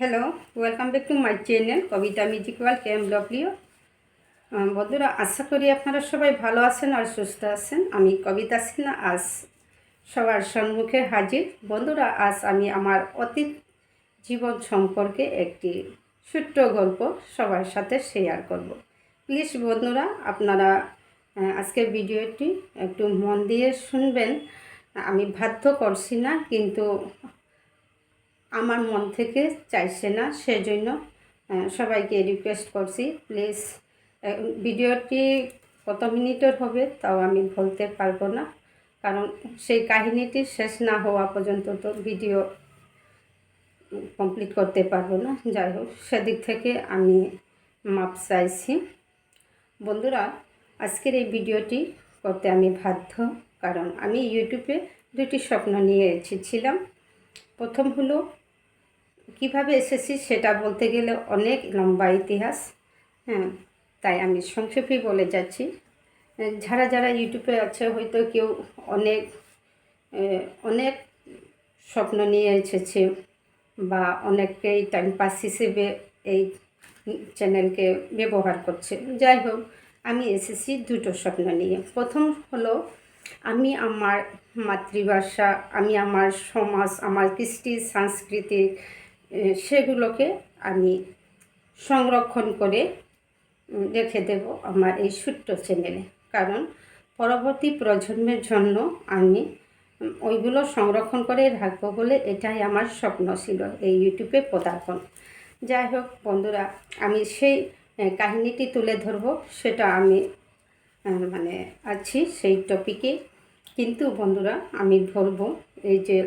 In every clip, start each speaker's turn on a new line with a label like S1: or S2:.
S1: Hello welcome back to my channel Kabita musical কেম ডব্লিউ। বন্ধুরা, আশা করি আপনারা সবাই ভালো আছেন আর সুস্থ আছেন। আমি কবিতা সিনহা, আজ সবার সম্মুখে হাজির। বন্ধুরা, আজ আমি আমার অতীত জীবন সম্পর্কে একটি ছোট্ট গল্প সবার সাথে শেয়ার করব। প্লিজ বন্ধুরা, আপনারা আজকের ভিডিওটি একটু মন দিয়ে শুনবেন। আমি বাধ্য করছি না, কিন্তু আমার মন থেকে চাইছে না, সেজন্য সবাইকে রিকোয়েস্ট করছি প্লিজ ভিডিওটি কত মিনিটের হবে তাও আমি বলতে পারব না, কারণ সেই কাহিনীটি শেষ না হওয়া পর্যন্ত তো ভিডিও কমপ্লিট করতে পারব না। যাই হোক, সেদিক থেকে আমি মাপ চাইছি। বন্ধুরা, আজকের এই ভিডিওটি করতে আমি বাধ্য, কারণ আমি ইউটিউবে দুটি স্বপ্ন নিয়ে এসেছিলাম। প্রথম হলো কীভাবে এসেছি সেটা বলতে গেলে অনেক লম্বা ইতিহাস হ্যাঁ তাই আমি সংক্ষেপেই বলে যাচ্ছি। যারা যারা ইউটিউবে আছে, হয়তো কেউ অনেক অনেক স্বপ্ন নিয়ে এসেছে বা অনেকেই টাইম পাস হিসেবে এই চ্যানেলকে ব্যবহার করছে। যাই হোক, আমি এসেছি দুটো স্বপ্ন নিয়ে। প্রথম হলো, আমি আমার মাতৃভাষা, আমি আমার সমাজ, আমার কৃষ্টি, সাংস্কৃতিক সেগুলোকে আমি সংরক্ষণ করে রেখে দেব আমার এই ছোট্ট চ্যানেলে। কারণ পরবর্তী প্রজন্মের জন্য আমি ওইগুলো সংরক্ষণ করে রাখব বলে এটাই আমার স্বপ্ন ছিল, এই ইউটিউবে পদার্পণ। যাই হোক বন্ধুরা, আমি সেই কাহিনীটি তুলে ধরবো, সেটা আমি মানে আছি সেই টপিকে কিন্তু বন্ধুরা, আমি বলব এই যে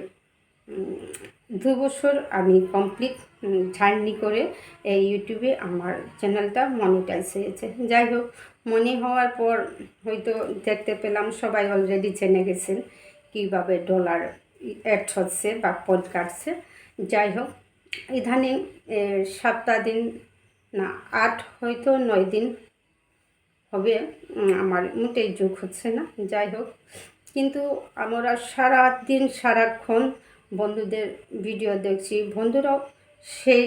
S1: দু বছর আমি কমপ্লিট জার্নি করে এই ইউটিউবে আমার চ্যানেলটা মনিটাইজ হয়েছে। যাই হোক, মনে হওয়ার পর হয়তো দেখতে পেলাম সবাই অলরেডি জেনে গেছেন কীভাবে ডলার অ্যাড হচ্ছে বা পদ কাটছে যাই হোক ইদানিং সপ্তাহ দিন, না, আট হয়তো নয় দিন হবে আমার মোটেই যোগ হচ্ছে না। যাই হোক, কিন্তু আমরা সারা দিন সারাক্ষণ বন্ধুদের ভিডিও দেখছি। বন্ধুরাও সেই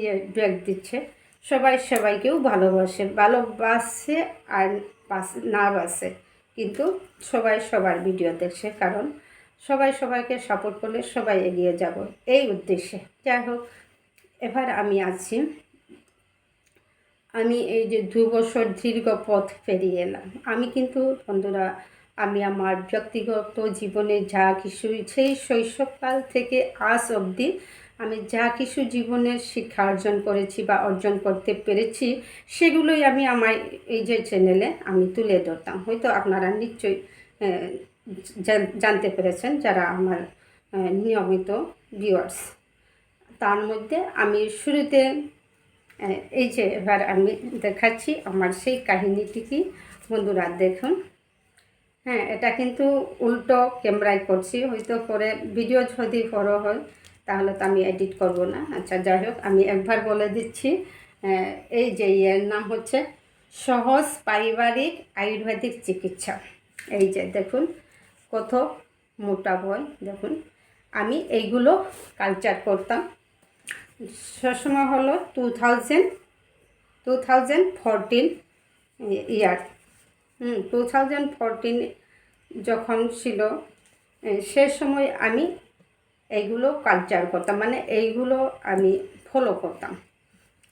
S1: ইয়ে ব্রেক দিচ্ছে। সবাই সবাইকেও ভালোবাসে। ভালোবাসে আর না বাসে। কিন্তু সবাই সবার ভিডিও দেখছে। কারণ সবাই সবাইকে সাপোর্ট করলে সবাই এগিয়ে যাব। এই উদ্দেশ্যে। যাই হোক, এবার আমি আছি। আমি এই যে দু বছর দীর্ঘ পথ পেরিয়ে এলাম। আমি কিন্তু বন্ধুরা আমি আমার ব্যক্তিগত জীবনে যা কিছু সেই শৈশবকাল থেকে আজ অবধি আমি যা কিছু জীবনের শিক্ষা অর্জন করেছি বা অর্জন করতে পেরেছি, সেগুলোই আমি আমার এই যে চ্যানেলে আমি তুলে ধরতাম। হয়তো আপনারা নিশ্চয়ই জানতে পেরেছেন যারা আমার নিয়মিত ভিউয়ার্স তার মধ্যে আমি শুরুতে এই যে এবার আমি দেখাচ্ছি আমার সেই কাহিনীটি কি। বন্ধুরা, দেখুন। হ্যাঁ এটা কিন্তু উল্টো ক্যামেরায় করছি, হয়তো পরে ভিডিও যদি বড় হয়, তাহলে তো আমি এডিট করব না। আচ্ছা যাই হোক, আমি একবার বলে দিচ্ছি এই যে ইয়ের নাম হচ্ছে সহজ পারিবারিক আয়ুর্বেদিক চিকিৎসা। এই যে দেখুন, কত মোটা বই দেখুন, আমি এইগুলো কালচার করতাম। সবসময় হলো two thousand two thousand fourteen year. Two thousand fourteen যখন ছিল সে সময় আমি এইগুলো কালচার করতাম মানে এইগুলো আমি ফলো করতাম।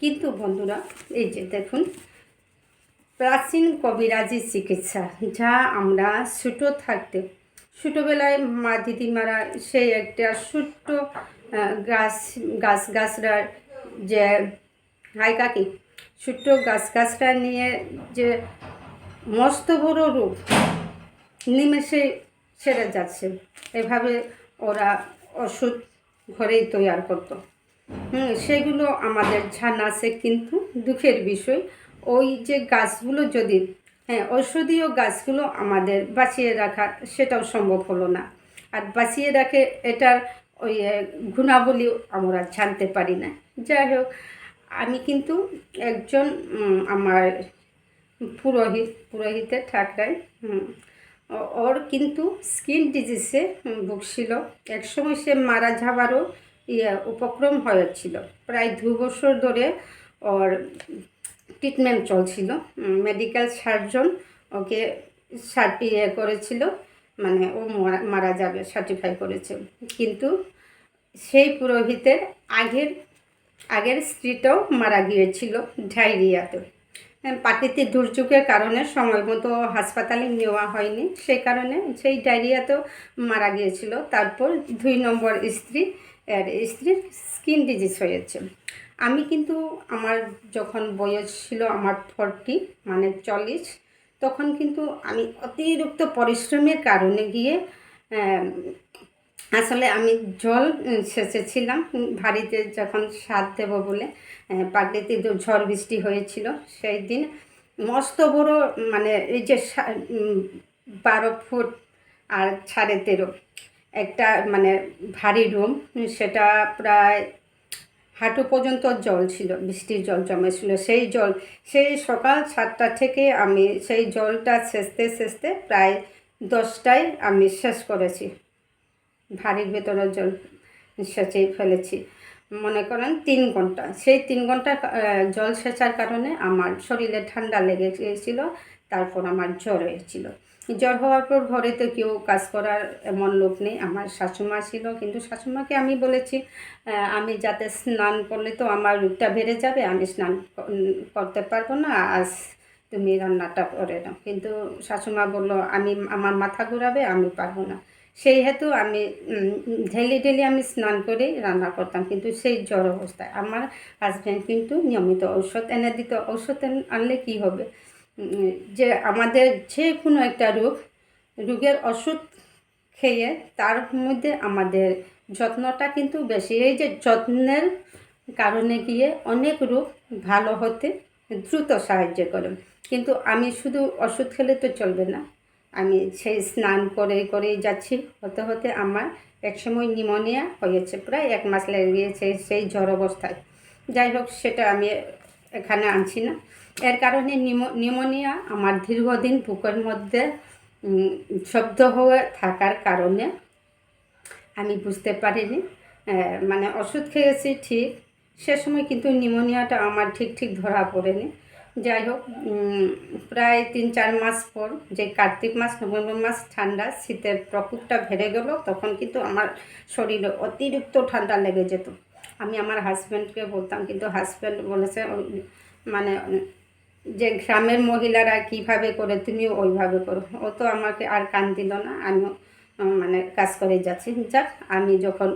S1: কিন্তু বন্ধুরা, এই যে দেখুন, প্রাচীন কবিরাজি চিকিৎসা, যা আমরা ছোটো থাকতে, ছোটোবেলায় মা দিদিমারা সেই একটা ছোট্ট গাছ গাছ গাছরার যে হাই কাকি ছোট্ট গাছ গাছরা নিয়ে যে মস্ত বড় রূপ নিমেষে সেরে যাচ্ছে। এভাবে ওরা ওষুধ ঘরেই তৈরি করতো। সেগুলো আমাদের জানা আছে, কিন্তু দুঃখের বিষয়, ওই যে গাছগুলো যদি হ্যাঁ ঔষধীয় গাছগুলো আমাদের বাঁচিয়ে রাখা সেটাও সম্ভব হলো না। আর বাঁচিয়ে রাখে এটার ওই গুণাবলী আমরা জানতে পারি না। যাই হোক, আমি কিন্তু একজন আমার পুরোহিত, পুরোহিতের ঠাকরাই ওর কিন্তু স্কিন ডিজিজে ভুগছিল। একসময় সে মারা যাবারও ইয়ে উপক্রম হয়েছিল। প্রায় দু বছর ধরে ওর ট্রিটমেন্ট চলছিল। মেডিকেল সার্জন ওকে সার্টি ইয়ে করেছিল। মানে ও মারা যাবে সার্টিফাই করেছে। কিন্তু সেই পুরোহিতের আগের আগের স্ত্রীটাও মারা গিয়েছিল ডায়রিয়াতে। হ্যাঁ, প্রাকৃতিক দুর্যোগের কারণে সময় মতো হাসপাতালে নেওয়া হয়নি। সেই কারণে সেই ডায়রিয়াতেও মারা গিয়েছিল। তারপর দুই নম্বর স্ত্রী এর স্ত্রীর স্কিন ডিজিজ হয়েছে। আমি কিন্তু আমার যখন বয়স ছিল আমার ফর্টি মানে চল্লিশ তখন কিন্তু আমি অতিরিক্ত পরিশ্রমের কারণে গিয়ে আসলে আমি জল সেচেছিলাম বাড়িতে যখন সার দেবো বলে প্রাকৃতিক ঝড় বৃষ্টি হয়েছিল সেই দিন, মস্ত বড় মানে এই যে বারো ফুট আর সাড়ে তেরো, একটা মানে ভারী রুম সেটা প্রায় হাঁটু পর্যন্ত জল ছিল, বৃষ্টির জল জমেছিল, সেই জল, সেই সকাল সাতটা থেকে আমি সেই জলটা সেচতে সেচতে প্রায় দশটায় আমি শেষ করেছি। ভারীর ভেতরে জল সেচে ফেলেছি। মনে করেন তিন ঘণ্টা। সেই তিন ঘণ্টা জল সেচার কারণে আমার শরীরে ঠান্ডা লেগে গিয়েছিল, তারপর আমার জ্বর হয়েছিল। জ্বর হওয়ার পর ঘরে তো কেউ কাজ করার এমন লোক নেই, আমার শাশুমা ছিল। কিন্তু শাশুমাকে আমি বলেছি আমি যাতে স্নান করলে তো আমার রোগটা বেড়ে যাবে, আমি স্নান করতে পারব না, আজ তুমি রান্নাটা করে নাও। কিন্তু শাশুমা বলল, আমি, আমার মাথা ঘুরাবে, আমি পারব না। সেই হেতু আমি ডেলি ডেলি আমি স্নান করেই রান্না করতাম। কিন্তু সেই জ্বর অবস্থায় আমার হাজব্যান্ড কিন্তু নিয়মিত ঔষধ এনে দিত। ঔষধ আনলে কি হবে? যে আমাদের যে কোনো একটা রোগ, রোগের ওষুধ খেয়ে তার মধ্যে আমাদের যত্নটা কিন্তু বেশি। এই যে যত্নের কারণে গিয়ে অনেক রোগ ভালো হতে দ্রুত সাহায্য করে। কিন্তু আমি শুধু ওষুধ খেলে তো চলবে না। আমি সেই স্নান করে, করেই যাচ্ছি। হতে হতে আমার একসময় নিমোনিয়া হয়েছে, প্রায় এক মাস লেগে গিয়েছে সেই জ্বর অবস্থায়। যাই হোক, সেটা আমি এখানে আনছি না। এর কারণে নিমো, নিমোনিয়া আমার দীর্ঘদিন বুকের মধ্যে শব্দ হয়ে থাকার কারণে আমি বুঝতে পারিনি। মানে ওষুধ খেয়েছি ঠিক, সে সময় কিন্তু নিমোনিয়াটা আমার ঠিক ঠিক ধরা পড়েনি। যাই হোক প্রায় তিন চার মাস পর যে কার্তিক মাস, নভেম্বর মাস ঠান্ডা, শীতের প্রকোপটা বেড়ে গেল, তখন কিন্তু আমার শরীরে অতিরিক্ত ঠান্ডা লেগে যেত। আমি আমার হাজব্যান্ডকে বলতাম, কিন্তু হাজব্যান্ড বলেছে মানে যে গ্রামের মহিলারা কীভাবে করে, তুমিও ওইভাবে করো। ও তো আমাকে আর কান দিল না, আমিও মানে কাজ করে যাচ্ছি। যাক, আমি যখন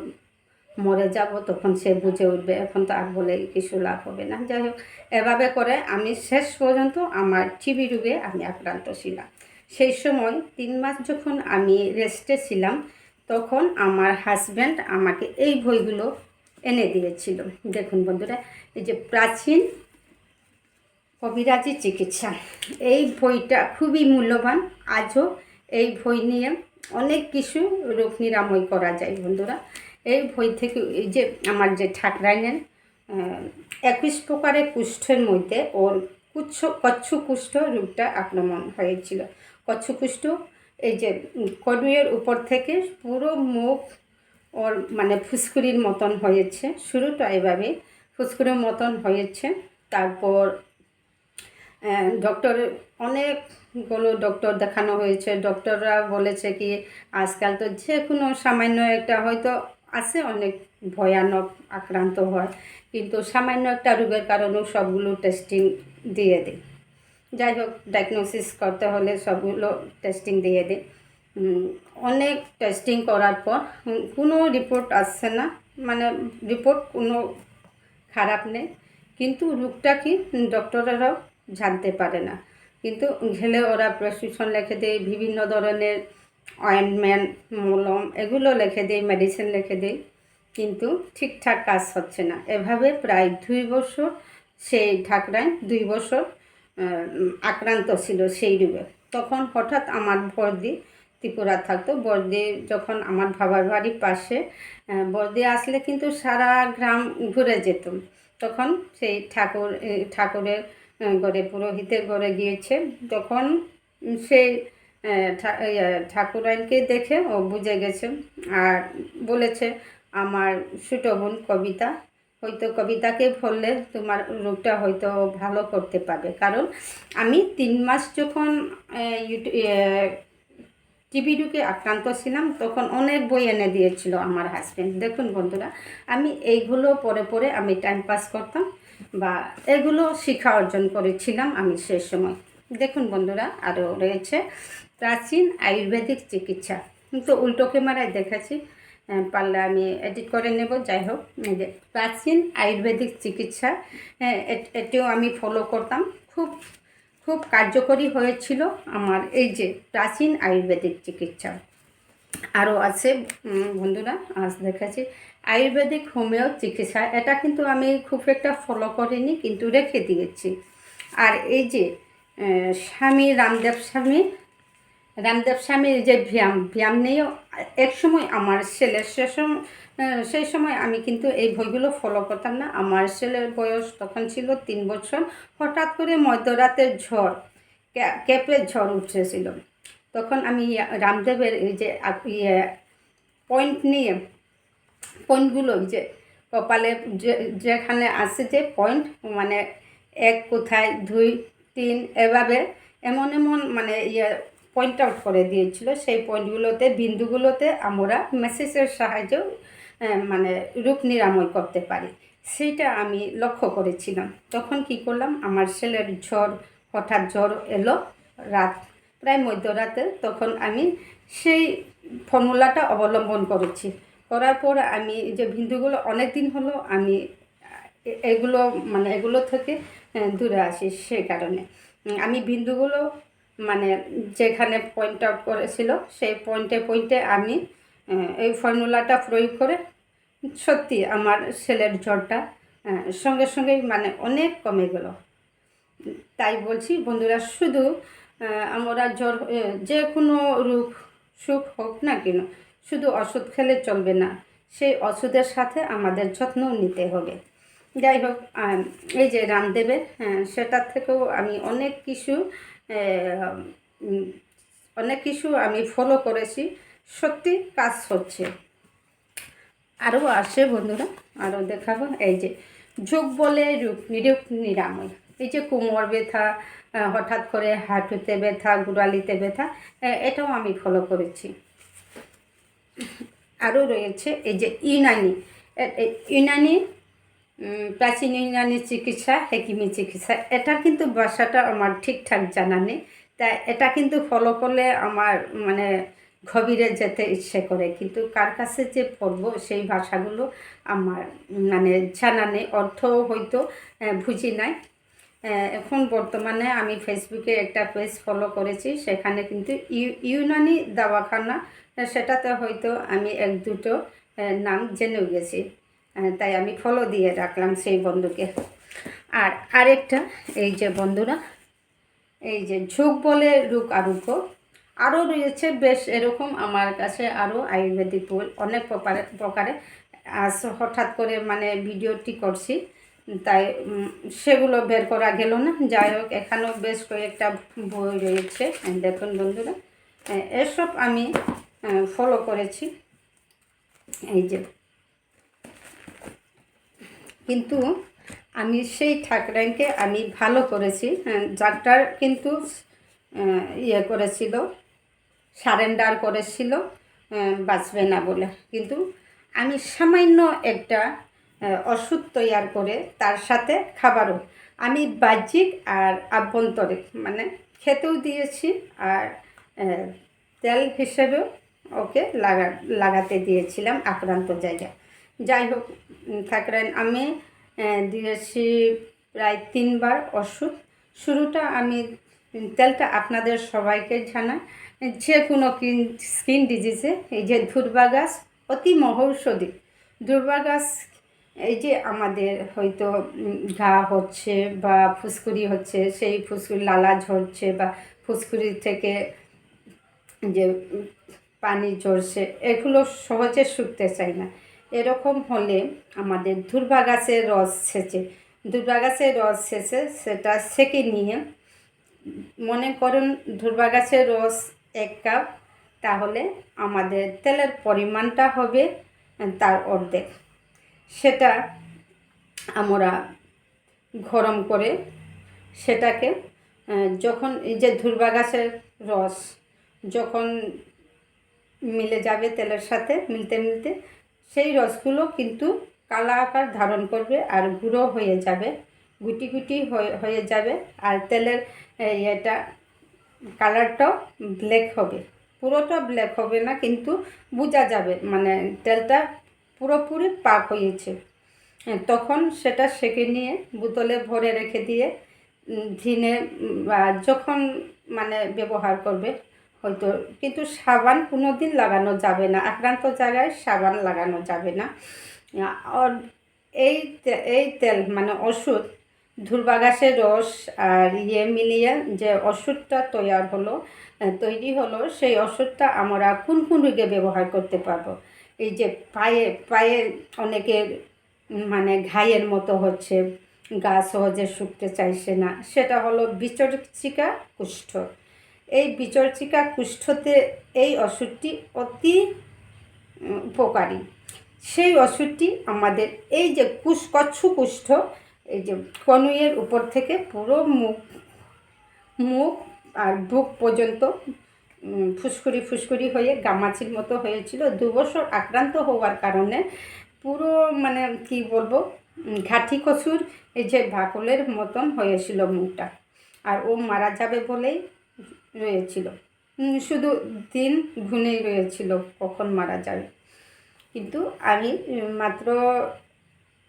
S1: মরে যাব, তখন সে বুঝে উঠবে। এখন তো আর বলে কিছু লাভ হবে না। যাই হোক, এভাবে করে আমি শেষ পর্যন্ত আমার টিবি রোগে আমি আক্রান্ত ছিলাম। সেই সময় তিন মাস যখন আমি রেস্টে ছিলাম, তখন আমার হাজব্যান্ড আমাকে এই বইগুলো এনে দিয়েছিল। দেখুন বন্ধুরা, এই যে প্রাচীন কবিরাজি চিকিৎসা, এই বইটা খুবই মূল্যবান। আজও এই বই নিয়ে অনেক কিছু রোগ নিরাময় করা যায় বন্ধুরা। এই বই থেকে এই যে আমার যে ঠাকরাইনের একুশ প্রকারের কুষ্ঠের মধ্যে ওর কুচ্ছ কচ্ছু কুষ্ঠ রোগটা আক্রমণ হয়েছিল। কচ্ছু কুষ্ঠ এই যে কনুয়ের উপর থেকে পুরো মুখ ওর মানে ফুসকুড়ির মতন হয়েছে, শুরুটা এভাবে ফুসকুড়ির মতন হয়েছে। তারপর ডক্টর অনেকগুলো ডক্টর দেখানো হয়েছে। ডক্টররা বলেছে কি, আজকাল তো যে কোনো সামান্য একটা হয়তো আছে অনেক ভয়ানক আক্রান্ত হয়। কিন্তু সামান্য একটা রোগের কারণেও সবগুলো টেস্টিং দিয়ে দেয়। যাই হোক ডায়াগনোসিস করতে হলে সবগুলো টেস্টিং দিয়ে উম, অনেক টেস্টিং করার পর কোনো রিপোর্ট আসছে না। মানে রিপোর্ট কোনো খারাপ নেই। কিন্তু রোগটা কি ডক্টরেরাও জানতে পারে না। কিন্তু ঘেলে ওরা প্রেসক্রিপশন লিখে দেয় বিভিন্ন ধরনের অয়েন্টমেন্ট মলম, এগুলো লিখে দেয় মেডিসিন লিখে দেয় কিন্তু ঠিকঠাক কাজ হচ্ছে না। এভাবে প্রায় দুই বছর সেই ঠাকরায় দুই বছর আক্রান্ত ছিল সেই রোগে। তখন হঠাৎ আমার বর্দি ত্রিপুরা থাকতো। বর্দি যখন আমার বাবার বাড়ির পাশে বর্দি আসলে কিন্তু সারা গ্রাম ঘুরে যেত। তখন সেই ঠাকুর ঠাকুরের ঘরে, পুরোহিতের ঘরে গিয়েছে। তখন সেই ঠাকুরাইনকে দেখে ও বুঝে গেছে। আর বলেছে, আমার ছোটো বোন কবিতা, হয়তো কবিতাকে বললে তোমার রোগটা হয়তো ভালো করতে পারবে। কারণ আমি তিন মাস যখন টিবি রোগে আক্রান্ত ছিলাম, তখন অনেক বই এনে দিয়েছিল আমার হাজব্যান্ড দেখুন বন্ধুরা, আমি এইগুলো পরে পরে আমি টাইম পাস করতাম বা এগুলো শিক্ষা অর্জন করেছিলাম আমি সেই সময়। দেখুন বন্ধুরা, আরও রয়েছে প্রাচীন আয়ুর্বেদিক চিকিৎসা। কিন্তু উল্টো ক্যামেরায় দেখাচ্ছি পারলে আমি এডিট করে নেব, যাই হোক। প্রাচীন আয়ুর্বেদিক চিকিৎসা এটিও আমি ফলো করতাম। খুব খুব কার্যকরী হয়েছিল আমার এই যে প্রাচীন আয়ুর্বেদিক চিকিৎসা। আরও আছে বন্ধুরা, আজ দেখাচ্ছি। আয়ুর্বেদিক হোমিও চিকিৎসা, এটা কিন্তু আমি খুব একটা ফলো করিনি, কিন্তু রেখে দিয়েছি। আর এই যে স্বামী, রামদেব স্বামী রামদেব স্বামীর যে ব্যায়াম ব্যায়াম নিয়েও এক সময় আমার ছেলের সে সেই সময় আমি কিন্তু এই বইগুলো ফলো করতাম না। আমার ছেলের বয়স তখন ছিল তিন বছর। হঠাৎ করে মধ্যরাতের ঝড়, ক্যা- ক্যাপের ঝড় উঠেছিল। তখন আমি রামদেবের এই যে ইয়ে পয়েন্ট নিয়ে পয়েন্টগুলো যে, কপালে যেখানে আছে যে পয়েন্ট মানে এক কোথায়, দুই, তিন, এভাবে এমন এমন মানে ইয়ে পয়েন্ট আউট করে দিয়েছিল, সেই পয়েন্টগুলোতে বিন্দুগুলোতে আমরা মেসেজের সাহায্যেও মানে রূপ নিরাময় করতে পারি। সেইটা আমি লক্ষ্য করেছিলাম। তখন কি করলাম, আমার ছেলের জ্বর হঠাৎ জ্বর এলো রাত, প্রায় মধ্যরাতে। তখন আমি সেই ফর্মুলাটা অবলম্বন করেছি। করার পর আমি যে বিন্দুগুলো অনেক দিন হলো, আমি এগুলো মানে এগুলো থেকে দূরে আসি সেই কারণে। আমি বিন্দুগুলো মানে যেখানে পয়েন্ট আউট করেছিল, সেই পয়েন্টে পয়েন্টে আমি এই ফর্মুলাটা প্রয়োগ করে সত্যি আমার ছেলের জ্বরটা সঙ্গে সঙ্গেই মানে অনেক কমে গেল। তাই বলছি, বন্ধুরা, শুধু আমরা জ্বর যে কোনো রোগ সুখ হোক না কেন, শুধু ওষুধ খেলে চলবে না, সেই ওষুধের সাথে আমাদের যত্ন নিতে হবে। যাই হোক এই যে রামদেবের হ্যাঁ সেটার থেকেও আমি অনেক কিছু অনেক কিছু আমি ফলো করেছি। সত্যি কাজ হচ্ছে। আরও আসে বন্ধুরা আরও দেখাবো। এই যে, যোগ বলে রূপ, নিরূপ, নিরাময়। এই যে কোমর ব্যথা হঠাৎ করে হাঁটুতে ব্যথা, গোড়ালিতে ব্যথা এটাও আমি ফলো করেছি। আরও রয়েছে এই যে ইউনানি ইউনানি প্রাচীন ইউনানি চিকিৎসা হেকিমি চিকিৎসা, এটা কিন্তু ভাষাটা আমার ঠিকঠাক জানা নেই। তা এটা কিন্তু ফলো করলে আমার মানে গভীরে যেতে ইচ্ছে করে। কিন্তু কার কাছে যে পড়ব সেই ভাষাগুলো আমার মানে জানা নেই। অর্থ হয়তো বুঝি নাই। এখন বর্তমানে আমি ফেসবুকে একটা পেজ ফলো করেছি। সেখানে কিন্তু ইউনানি দাওয়াখানা, সেটাতে হয়তো আমি এক দুটো নাম জেনেও গেছি। তাই আমি ফলো দিয়ে রাখলাম সেই বন্ধুকে। আর আরেকটা, এই যে বন্ধুরা, এই যে ঝোঁক বলে রোগ আরোগ্য, আরও রয়েছে বেশ এরকম আমার কাছে আরও আয়ুর্বেদিক অনেক প্রকারে প্রকারে। আজ হঠাৎ করে মানে ভিডিওটি করছি, তাই সেগুলো বের করা গেল না। যাই হোক, এখানেও বেশ কয়েকটা বই রয়েছে। দেখুন বন্ধুরা এসব আমি ফলো করেছি। এই যে কিন্তু আমি সেই ঠাকরাইনকে আমি ভালো করেছি। হ্যাঁ, ডাক্তার কিন্তু ইয়ে করেছিল সারেন্ডার করেছিল বাঁচবে না বলে। কিন্তু আমি সামান্য একটা ওষুধ তৈয়ার করে তার সাথে খাবারও। আমি বাহ্যিক আর আভ্যন্তরিক মানে খেতেও দিয়েছি আর তেল হিসেবেও ওকে লাগা লাগাতে দিয়েছিলাম আক্রান্ত জায়গায়। যাই হোক থাকলেন আমি দিয়েছি প্রায় তিনবার ওষুধ। শুরুটা আমি তেলটা আপনাদের সবাইকে জানাই। যে কোনো স্কিন ডিজিজে, এই যে ধুরবা গাছ অতি মহৌষধি। দুর্বা গাছ এই যে আমাদের হয়তো ঘা হচ্ছে বা ফুসকুড়ি হচ্ছে, সেই ফুসকুড়ি লালা ঝরছে বা ফুসকুড়ি থেকে যে পানি ঝরছে, এগুলো সহজে শুকতে চায় না। এরকম হলে আমাদের দুর্বা গাছের রস সেচে দুর্বা গাছের রস সেচে সেটা সেকে নিয়ে মনে করুন দুর্বা গাছের রস এক কাপ, তাহলে আমাদের তেলের পরিমাণটা হবে তার অর্ধেক। সেটা আমরা গরম করে সেটাকে যখন এই যে ধুরবা গাছের রস যখন মিলে যাবে তেলের সাথে মিলতে মিলতে সেই রসগুলো কিন্তু কালা আকার ধারণ করবে আর গুঁড়ো হয়ে যাবে গুটি গুটি হয়ে যাবে। আর তেলের এটা কালারটাও ব্ল্যাক হবে। পুরোটা ব্ল্যাক হবে না কিন্তু বোঝা যাবে মানে তেলটা পুরোপুরি পাক হয়েছে। হ্যাঁ, তখন সেটা সেকে নিয়ে বোতলে ভরে রেখে দিয়ে বা যখন মানে ব্যবহার করবে হয়তো। কিন্তু সাবান কোনো দিন লাগানো যাবে না। আক্রান্ত জায়গায় সাবান লাগানো যাবে না। এই এই তেল মানে ওষুধ ধুরবা গাছের রস আর ইয়ে মিলিয়ে যে ওষুধটা তৈরি হলো তৈরি হলো, সেই ওষুধটা আমরা কোন কোন রোগে ব্যবহার করতে পারব। এই যে পায়ে পায়ে অনেকের মানে ঘায়ের মতো হচ্ছে, গা সহজে শুকতে চাইছে না। সেটা হলো বিচর্চিকা কুষ্ঠ। এই বিচর্চিকা কুষ্ঠতে এই ওষুধটি অতি উপকারী। সেই ওষুধটি আমাদের এই যে কুশ কচ্ছু কুষ্ঠ এই যে কনুইয়ের উপর থেকে পুরো মুখ মুখ আর বুক পর্যন্ত উম, ফুসকুড়ি ফুসকুড়ি হয়ে গামাচির মতো হয়েছিল। দু বছর আক্রান্ত হওয়ার কারণে পুরো মানে কি বলব ঘাটি কচুর এই যে ভাকলের মতন হয়েছিল মুখটা। আর ও মারা যাবে বলেই রয়েছিল। শুধু দিন ঘুনেই রয়েছিল কখন মারা যাবে। কিন্তু আমি মাত্র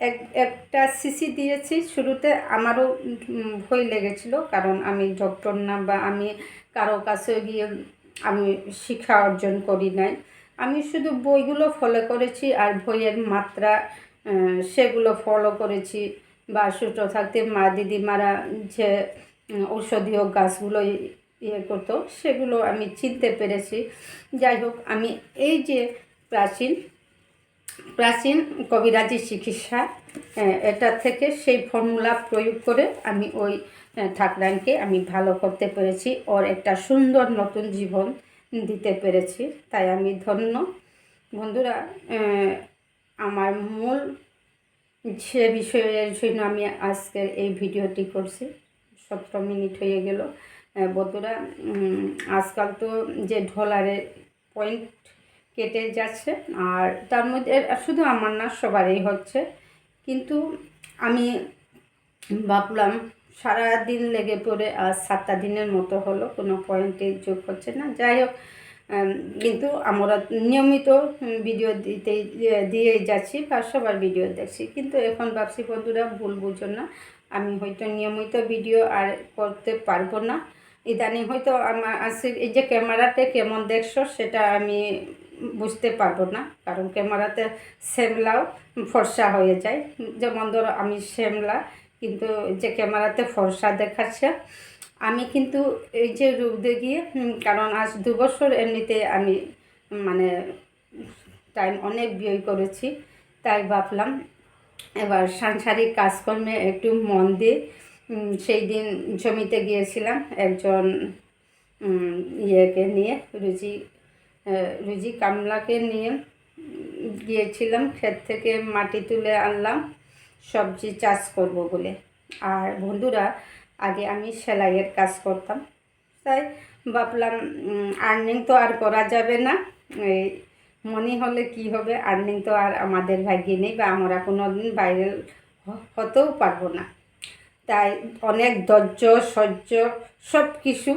S1: এক, একটা সিসি দিয়েছি, শুরুতে আমারও ভয় লেগেছিল, কারণ আমি ডক্টর না বা আমি কারও কাছে গিয়ে আমি শিক্ষা অর্জন করি নাই। আমি শুধু বইগুলো ফলো করেছি আর বইয়ের মাত্রা সেগুলো ফলো করেছি বা ছোটো থাকতে মা, দিদিমারা যে ঔষধীয় গাছগুলো ইয়ে করতো, সেগুলো আমি চিনতে পেরেছি। যাই হোক, আমি এই যে প্রাচীন প্রাচীন কবিরাজি চিকিৎসা এটা থেকে সেই ফর্মুলা প্রয়োগ করে আমি ওই ঠাকুরানকে আমি ভালো করতে পেরেছি। ওর একটা সুন্দর নতুন জীবন দিতে পেরেছি। তাই আমি ধন্য। বন্ধুরা আমার মূল সে বিষয়ের জন্য আমি আজকের এই ভিডিওটি করছি। সতেরো মিনিট হয়ে গেল। বন্ধুরা আজকাল তো যে ডলারের পয়েন্ট কেটে যাচ্ছে, আর তার মধ্যে শুধু আমার না, সবারই হচ্ছে। কিন্তু আমি ভাবলাম সারা দিন লেগে পড়ে আর সাতটা দিনের মতো হলো, কোনো পয়েন্টে যোগ হচ্ছে না। যাই হোক কিন্তু আমরা নিয়মিত ভিডিও দিতে দিয়েই যাচ্ছি বা সবার ভিডিও দেখছি। কিন্তু এখন ভাবছি, বন্ধুরা, ভুল বুঝো না। আমি হয়তো নিয়মিত ভিডিও আর করতে পারব না। ইদানিং হয়তো আমার এই যে ক্যামেরাতে কেমন দেখছ সেটা আমি বুঝতে পারব না। কারণ ক্যামেরাতে শ্যামলাও ফর্সা হয়ে যায়। যেমন ধরো আমি শ্যামলা কিন্তু যে ক্যামেরাতে ফর্সা দেখাচ্ছে। আমি কিন্তু এই যে গিয়ে হুম, কারণ আজ দু বছর এমনিতে আমি মানে টাইম অনেক ব্যয় করেছি তাই ভাবলাম এবার সাংসারিক কাজকর্মে একটু মন দিয়ে সেই দিন জমিতে গিয়েছিলাম একজন ইয়েকে নিয়ে, রুজি রুজি কামলাকে নিয়ে গিয়েছিলাম, ক্ষেত থেকে মাটি তুলে আনলাম, সবজি চাষ করব বলে। আর বন্ধুরা, আগে আমি সেলাইয়ের কাজ করতাম। তাই ভাবলাম আর্নিং তো আর করা যাবে না। এই মনে হলে কি হবে? আর্নিং তো আর আমাদের ভাগ্যে নেই বা আমরা কোনো দিন বাইরে হতেও পারব না। তাই অনেক ধৈর্য, সহ্য সব কিছু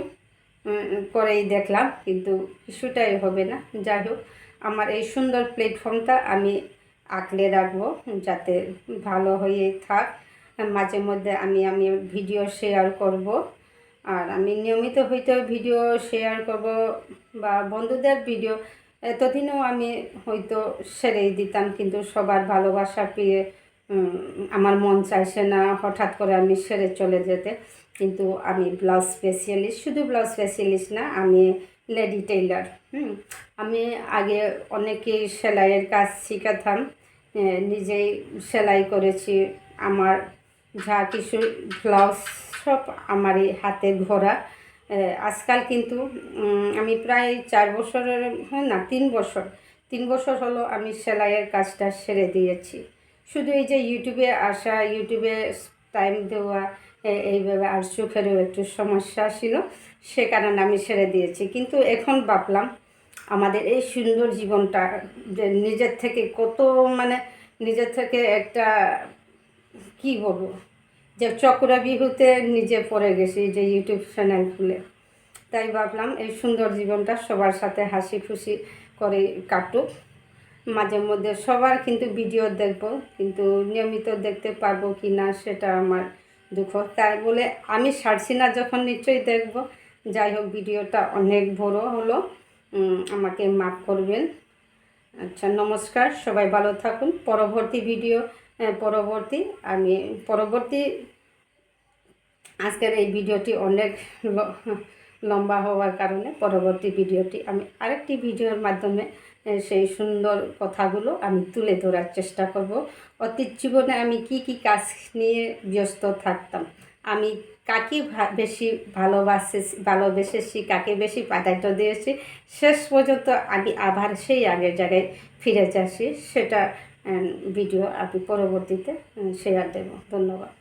S1: করেই দেখলাম, কিন্তু কিছুটাই হবে না। যাই হোক, আমার এই সুন্দর প্ল্যাটফর্মটা আমি আঁকলে রাখব যাতে ভালো হয়ে থাক। মাঝে মধ্যে আমি আমি ভিডিও শেয়ার করব। আর আমি নিয়মিত হয়তো ভিডিও শেয়ার করব বা বন্ধুদের ভিডিও এতদিনও আমি হয়তো সেরেই দিতাম, কিন্তু সবার ভালোবাসা পেয়ে আমার মন চাইছে না হঠাৎ করে আমি সেরে চলে যেতে। কিন্তু আমি ব্লাউজ স্পেশালিস্ট শুধু ব্লাউজ স্পেশালিস্ট না, আমি লেডি টেইলার হুম। আমি আগে অনেকেই সেলাইয়ের কাজ শিখাতাম নিজেই সেলাই করেছি। আমার যা কিছু ব্লাউজ সব আমারই হাতে ঘোরা। আজকাল কিন্তু আমি প্রায় চার বছরের, হয় না, তিন বছর। তিন বছর হলো আমি সেলাইয়ের কাজটা সেরে দিয়েছি। শুধু এই যে ইউটিউবে আসা ইউটিউবে টাইম দেওয়া এইভাবে আর চোখেরও একটু সমস্যা ছিল, সে কারণে আমি সেরে দিয়েছি। কিন্তু এখন ভাবলাম, আমাদের এই সুন্দর জীবনটা যে নিজের থেকে কত মানে নিজের থেকে একটা কি বলব, যে চক্রবিহুতে নিজে পড়ে গেছি যে ইউটিউব চ্যানেল খুলে। তাই ভাবলাম এই সুন্দর জীবনটা সবার সাথে হাসি খুশি করে কাটুক। মাঝে মধ্যে সবার কিন্তু ভিডিও দেখব, কিন্তু নিয়মিত দেখতে পারব কি না সেটা আমার দুঃখ। তাই বলে আমি ছাড়ছি না যখন নিশ্চয়ই দেখব। যাই হোক, ভিডিওটা অনেক বড় হলো। আমাকে মাফ করবেন। আচ্ছা নমস্কার, সবাই ভালো থাকুন। পরবর্তী ভিডিও পরবর্তী, আমি পরবর্তী, আজকের এই ভিডিওটি অনেক লম্বা হওয়ার কারণে পরবর্তী ভিডিওটি আমি আরেকটি ভিডিওর মাধ্যমে সেই সুন্দর কথাগুলো আমি তুলে ধরার চেষ্টা করব। অতীত জীবনে আমি কি কি কাজ নিয়ে ব্যস্ত থাকতাম? আমি কাকে বেশি ভালোবাসে, ভালোবেসেছি, কাকে বেশি প্রাধান্য দিয়েছি, শেষ পর্যন্ত আমি আবার সেই আগের জায়গায় ফিরে যাচ্ছি। সেটা ভিডিও আমি পরবর্তীতে শেয়ার দেব। ধন্যবাদ।